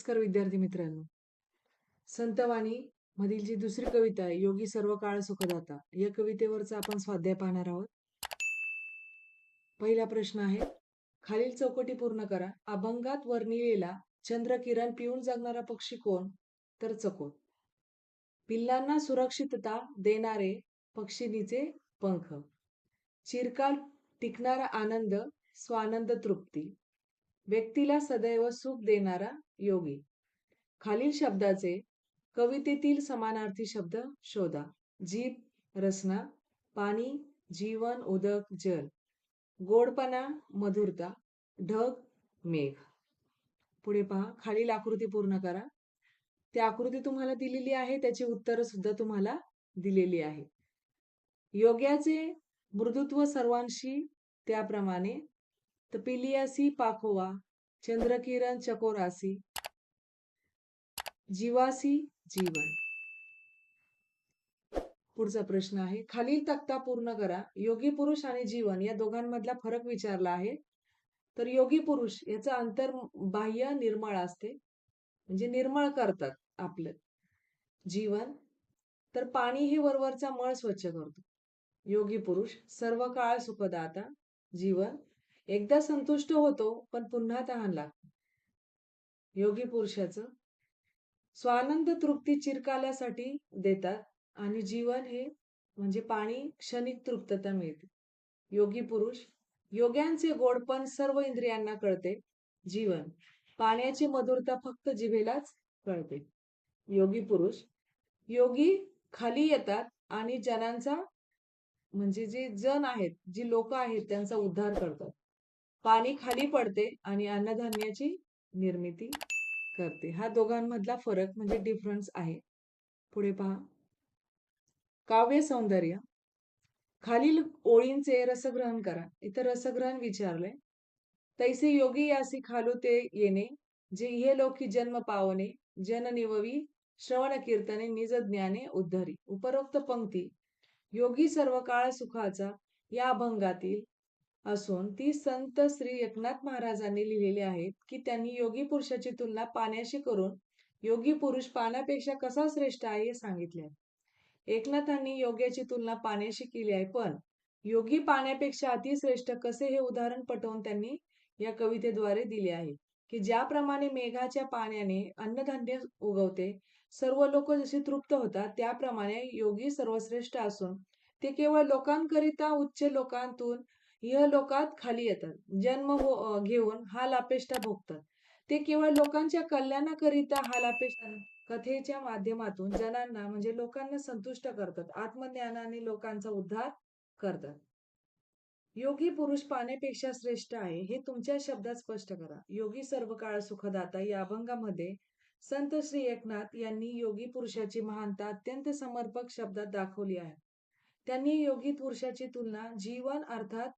नमस्कार विद्यार्थी मित्रांनो. संतवाणी मधील जी दुसरी कविता आहे योगी सर्व काळ सुखदाता या कवितेवरचा आपण स्वाध्याय पाहणार आहोत. पहिला प्रश्न आहे खालील चौकटी पूर्ण करा. अभंगात वर्णिलेला चंद्रकिरण पिऊन जगणारा पक्षी कोण? तर चकोर पिल्लांना सुरक्षितता देणारे पक्षिणीचे पंख. चिरकाल टिकणारा आनंद स्वानंद तृप्ती. व्यक्तीला सदैव सुख देणारा योगी. खालील शब्दाचे कवितेतील समानार्थी शब्द शोधा. जीभ रसना पाणी जीवन उदक जल. गोडपणा मधुरता ढग मेघ. पुढे पहा. खालील आकृती पूर्ण करा. ती आकृती तुम्हाला दिलेली आहे त्याची उत्तरं सुद्धा तुम्हाला दिलेली आहे. योग्याचे मृदुत्व सर्वांशी त्याप्रमाणे तपिलियासी पाखोवा चंद्रकिरण चकोरासी जीवासी जीवन पुढचा प्रश्न आहे. खालील तक्ता पूर्ण करा. योगी पुरुष आणि जीवन या दोघांमधला फरक विचारला आहे. तर योगी पुरुष याचं अंतर बाह्य निर्मळ असते. म्हणजे निर्मळ करतात आपलं. जीवन. तर पाणी हे वरवरचा मळ स्वच्छ करतो. योगी पुरुष सर्व काळ सुखदाता जीवन. एकदा संतुष्ट होतो पण पुन्हा तहान लागतो. योगी पुरुषाचं. स्वानंद तृप्ती चिरकाल्यासाठी देतात आणि जीवन हे म्हणजे पाणी क्षणिक तृप्तता मिळते. योगी पुरुष योग्यांचे गोडपण सर्व इंद्रियांना कळते. जीवन पाण्याची मधुरता फक्त जिभेलाच कळते. योगी पुरुष योगी खाली येतात आणि जनांचा म्हणजे जे जन आहेत जी लोक आहेत त्यांचा उद्धार करतात. पाणी खाली पडते आणि अन्नधान्याची निर्मिती करते. हा दोघांमधला फरक म्हणजे डिफरन्स आहे. पुढे पहा. काव्य सौंदर्य. खालील ओळींचे रसग्रहण करा. इथं रसग्रहण विचारले तैसे योगी यासी खालू ते येणे जे हे लोकी जन्म पावणे जन निववी श्रवण कीर्तने निज ज्ञाने उद्धरी. उपरोक्त पंक्ती. योगी सर्व काळ सुखाचा या अभंगातील असून ती संत श्री एकनाथ महाराजांनी लिहिलेली आहेत की त्यांनी योगी पुरुषाची तुलना पाण्याशी करून योगी पुरुष पाण्यापेक्षा कसा श्रेष्ठ आहे हे सांगितले. एकनाथांनी योग्याची तुलना पाण्याशी केली आहे पण योगी पाण्यापेक्षा अतिश्रेष्ठ कसे हे उदाहरण पटवून त्यांनी या कवितेद्वारे दिले आहे की ज्याप्रमाणे मेघाच्या पाण्याने अन्नधान्य उगवते सर्व लोक जसे तृप्त होतात त्याप्रमाणे योगी सर्वश्रेष्ठ असून ते केवळ लोकांकरिता उच्च लोकांतून इहलोकात खाली येतात. जन्म हो घेऊन हा लापेष्टा भोगतात. ते केवळ लोकांच्या कल्याणाकरिता हा लापेष्टा कथेच्या माध्यमातून जनांना म्हणजे लोकांना संतुष्ट करतात. आत्मज्ञानाने लोकांचा उद्धार करतात. योगी पुरुष पाण्यापेक्षा श्रेष्ठ आहे हे तुमच्या शब्दात स्पष्ट करा. योगी सर्व काळ सुखदाता या अभंगामध्ये संत श्री एकनाथ यांनी योगी पुरुषाची महानता अत्यंत समर्पक शब्दात दाखवली आहे. त्यांनी योगी पुरुषाची तुलना जीवन अर्थात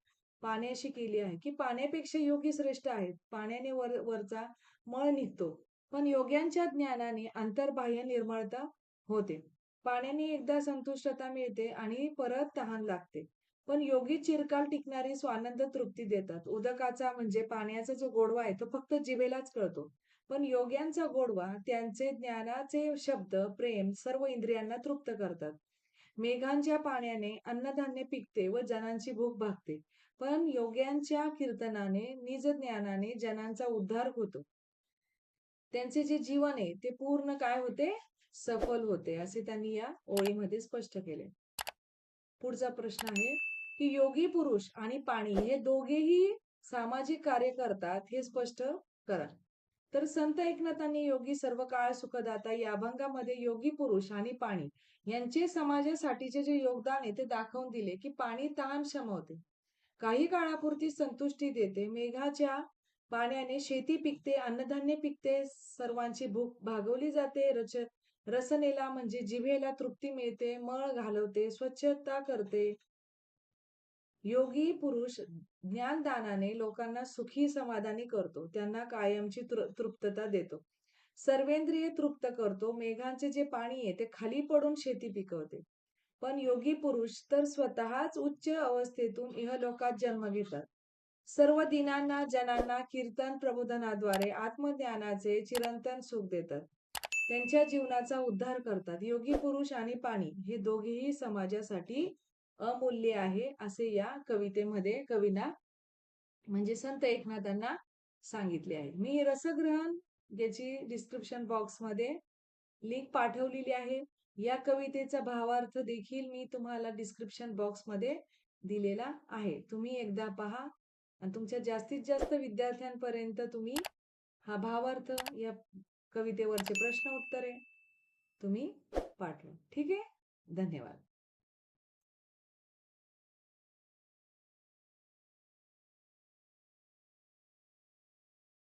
पाण्याशी केली आहे की पाण्यापेक्षा योगी श्रेष्ठ आहेत. पाण्याने वर वरचा मळ निघतो. पण योग्यांच्या ज्ञानाने अंतर्बाह्य निर्मळता होते. पाण्याने एकदा संतुष्टता मिळते आणि परत तहान लागते. पण योगी चिरकाल टिकणारी स्वानंद तृप्ती देतात. उदकाचा म्हणजे पाण्याचा जो गोडवा आहे तो फक्त जिभेलाच कळतो. पण योग्यांचा गोडवा त्यांचे ज्ञानाचे शब्द प्रेम सर्व इंद्रियांना तृप्त करतात. मेघांच्या पाण्याने अन्नधान्य पिकते व जनांची भूक भागते. पण योग्यांच्या कीर्तनाने निज ज्ञानाने जनांचा उद्धार होतो. त्यांचे जे जीवन आहे ते पूर्ण काय होते? सफल होते असे त्यांनी या ओळीमध्ये स्पष्ट केले. पुढचा प्रश्न आहे की योगी पुरुष आणि पाणी हे दोघेही सामाजिक कार्य करतात हे स्पष्ट करा. तर संत एकनाथांनी योगी सर्व काळ सुखदाता या अभंगामध्ये योगी पुरुष आणि पाणी यांचे समाजासाठीचे जे योगदान आहे ते दाखवून दिले की पाणी तहान क्षमवते काही काळापुरती संतुष्टी देते. मेघाच्या पाण्याने शेती पिकते अन्नधान्य पिकते सर्वांची भूक भागवली जाते. रच रसनेला म्हणजे जिभेला तृप्ती मिळते मळ घालवते स्वच्छता करते. योगी पुरुष ज्ञानदानाने लोकांना सुखी समाधानी करतो. त्यांना कायमची तृप्तता देतो. सर्वेंद्रिय तृप्त करतो. मेघांचे जे पाणी आहे ते खाली पडून शेती पिकवते. पण योगी पुरुष तर स्वतःच उच्च अवस्थेतून इहलोकात जन्म घेतात. सर्व दिनांना जनांना कीर्तन प्रबोधनाद्वारे आत्मज्ञानाचे चिरंतन सुख देतात. त्यांच्या जीवनाचा उद्धार करतात. योगी पुरुष आणि पाणी हे दोघेही समाजासाठी अमूल्य आहे असे या कवितेमध्ये कवीना म्हणजे संत एकनाथांना सांगितले आहे. मी रसग्रहण याची डिस्क्रिप्शन बॉक्समध्ये लिंक पाठवलेली आहे. या कवितेचा भावार्थ देखील मी तुम्हाला डिस्क्रिप्शन बॉक्समध्ये दिलेला आहे. तुम्ही एकदा पहा आणि तुमच्या जास्तीत जास्त विद्यार्थ्यांपर्यंत तुम्ही हा भावार्थ या कवितेवरचे प्रश्न उत्तरे तुम्ही पाठवा. ठीक आहे? धन्यवाद.